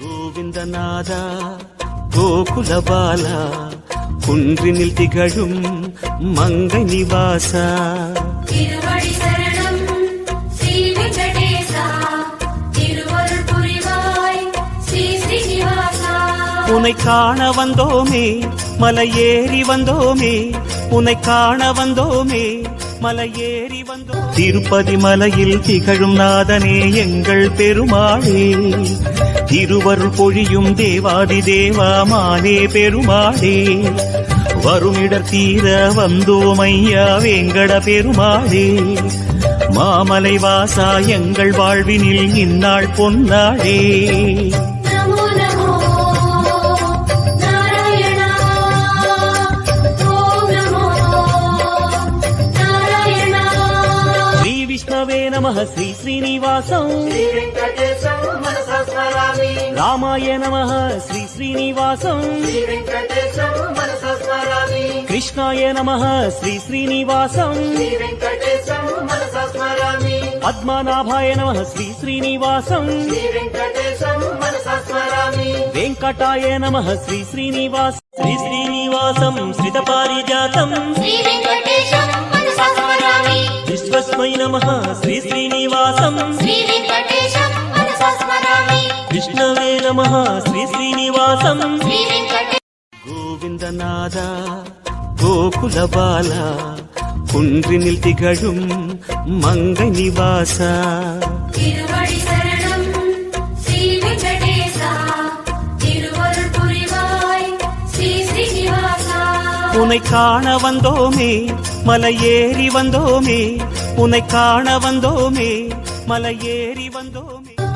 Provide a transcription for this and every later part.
கோவிந்தநாதா கோகுல பாலா குன்றினில் திகழும் மங்கை நிவாசா. திருவடி சரணம் ஸ்ரீ வெங்கடேசா திருவருள் புரிவாய் ஸ்ரீ ஸ்ரீனிவாசா உனை காண வந்தோமே மலை ஏறி வந்தோமே உனை காண வந்தோமே மலை ஏறி வந்தோம். திருப்பதி மலையில் திகழும் நாதனே எங்கள் பெருமாளே. திருவருள் பொழியும் தேவாதி தேவாமானே பெருமாளே. வருமிடர் தீர வந்தோம் ஐயா வேங்கட பெருமாளே. மாமலை வாசா எங்கள் வாழ்வினில் இந்நாள் பொன்னாளே. நமோ நாராயணா. శ్రీ రామాయ నమ శ్రీ శ్రీనివాసం. కృష్ణాయ నమ శ్రీ శ్రీనివాసం. పద్మనాభాయ నమ శ్రీ శ్రీనివాసం. వెంకటాయ నమ శ్రీ శ్రీనివాస. శ్రీ శ్రీనివాసం శ్రిత పారిజాతం విశ్వస్మై నమ శ్రీ శ్రీనివాసం. విష్ణవే నమ శ్రీ శ్రీనివాసం శ్రీ వెంకటేశం கோவிந்தநாதா கோகுல பாலா குன்றினில் திகழும் மங்கை நிவாசா திருவடி சரணம் ஸ்ரீ வெங்கடேசா திருவருள் புரிவாய் ஸ்ரீ ஸ்ரீனிவாசா உனை காண வந்தோமே மலை ஏறி வந்தோமே உனை காண வந்தோமே மலை ஏறி வந்தோமே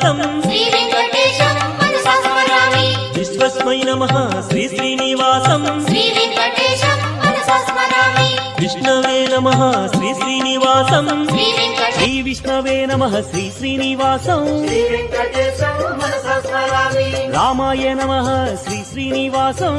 స్వాగతం విశ్వస్మై నమ శ్రీ శ్రీనివాసం. విష్ణవే నమ శ్రీ శ్రీనివాసం. శ్రీ విష్ణవే నమ శ్రీ శ్రీనివాసం. రామాయ నమ శ్రీ శ్రీనివాసం.